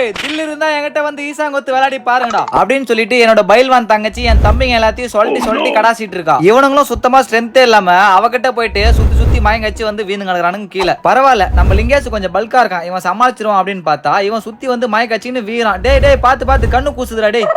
டேய் தில் இருந்தா என்கிட்ட வந்து ஈசாங்கொத்து விளையாடி பாருங்கடா அப்படின்னு சொல்லிட்டு என்னோட பைல்வான் தங்கச்சி என் தம்பிங்க எல்லாத்தையும் சொல்லிட்டு சொல்லிட்டு கடாசிட்டு இருக்கா. இவனுங்களும் சுத்தமா ஸ்ட்ரென்த்தே இல்லாம அவகிட்ட போயிட்டு சுத்தி சுத்தி மயங்கச்சு வந்து வீணு கிடக்குறானுங்க கீழே. பரவாயில்ல நம்ம லிங்கேஷ் கொஞ்சம் பல்கா இருக்கான். இவன் சமாளிச்சிருவான் அப்படின்னு பார்த்தா இவன் சுத்தி வந்து மயக்கச்சின்னு வீரான் டேய் டேய் பார்த்து பார்த்து கண்ணு கூசுதுடா டேய்.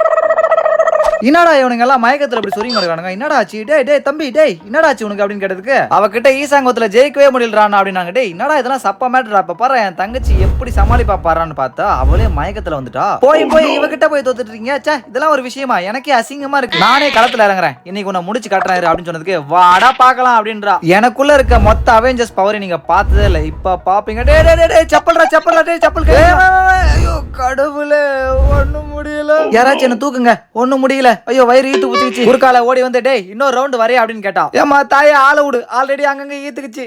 என்னடா இவனுங்க எல்லாம் மயக்கத்துல இப்படி சொரிங்க என்னடா ஆச்சு? டே டே தம்பி டேய் என்னடா ஆச்சு உனக்கு அப்படின்னு கேட்டதுக்கு அவகிட்ட ஈசாங்கத்துல ஜெயிக்கவே முடியலறான் அப்படின்னாங்க. டேய் என்னடா இதெல்லாம் சப்பா மேட்டர்? அப்ப பாரு என் தங்கச்சி எப்படி சமாளிப்பா பாறான்னு பார்த்தா அவளே மயக்கத்துல வந்துட்டா. போய் போய் இவகிட்ட போய் தோத்துட்டு இருக்கீங்க இதெல்லாம் ஒரு விஷயமா? எனக்கே அசிங்கமா இருக்கு. நானே களத்துல இறங்குறேன். இன்னைக்கு உன்னை முடிச்சு கட்டுறாரு அப்படின்னு சொன்னதுக்கு வாடா பார்க்கலாம் அப்படின்றா. எனக்குள்ள இருக்க மொத்த அவெஞ்சர்ஸ் பவரை நீங்க பார்த்ததே இல்ல. இப்ப பாப்பீங்க. டே டே டே டேய் செப்பல்டா டே டேய் செப்பல் ஐயோ கடவுளே ஒண்ணும் முடியல. யாராச்சும் என்ன தூக்குங்க. ஒண்ணும் முடியல. ஐயோ வயிறு ஈத்து குத்திக்கிச்சு குறுக்கால ஓடி வந்து டேய் இன்னொரு ரவுண்ட் வரையா? அப்படின்னு கேட்டா ஏமா தாயே ஆள விடு. ஆல்ரெடி அங்கங்க ஈத்துக்குச்சு.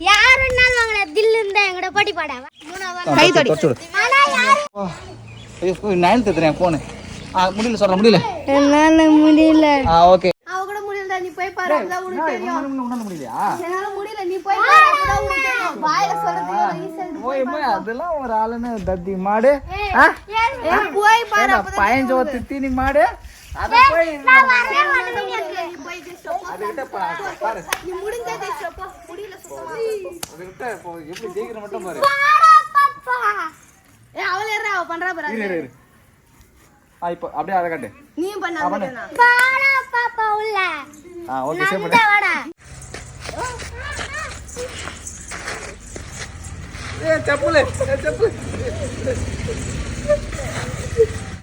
யாருன்னாலும் வாங்கல தில் இருந்தா எங்கட போட்டி பாட. கை தடி ஆனா யாரு? ஐயோ நைன் தத்துறேன் போனு முடியல சொல்ற முடியல. என்னால முடியல. ஆ ஓகே அவ கூட முடியல நீ போய் பாரு. அப்பதான் உனக்கு தெரியும் உன்னால முடியலையா? என்னால முடியல நீ போய் பாரு. அப்பதான் உனக்கு தெரியும் ஓய்மா அதெல்லாம் ஒரு ஆளுன்னு தத்தி மாடு. போய் அப்பதான் பயஞ்சோ தித்தினி மாடு. அத போய் நீ போய் நீ எப்படி ஜெயிக்கிற மட்டும் பாரு. அவள அவ பண்றா பாரு இப்போ அப்படியே அதை காட்டு. நீயும் பண்ண பண்ணு. பாடா பாப்பா உள்ள. ஆ ஓகே சேவ் இந்த பண்ணு. வாடா. ஏ செப்புல ஏ செப்பு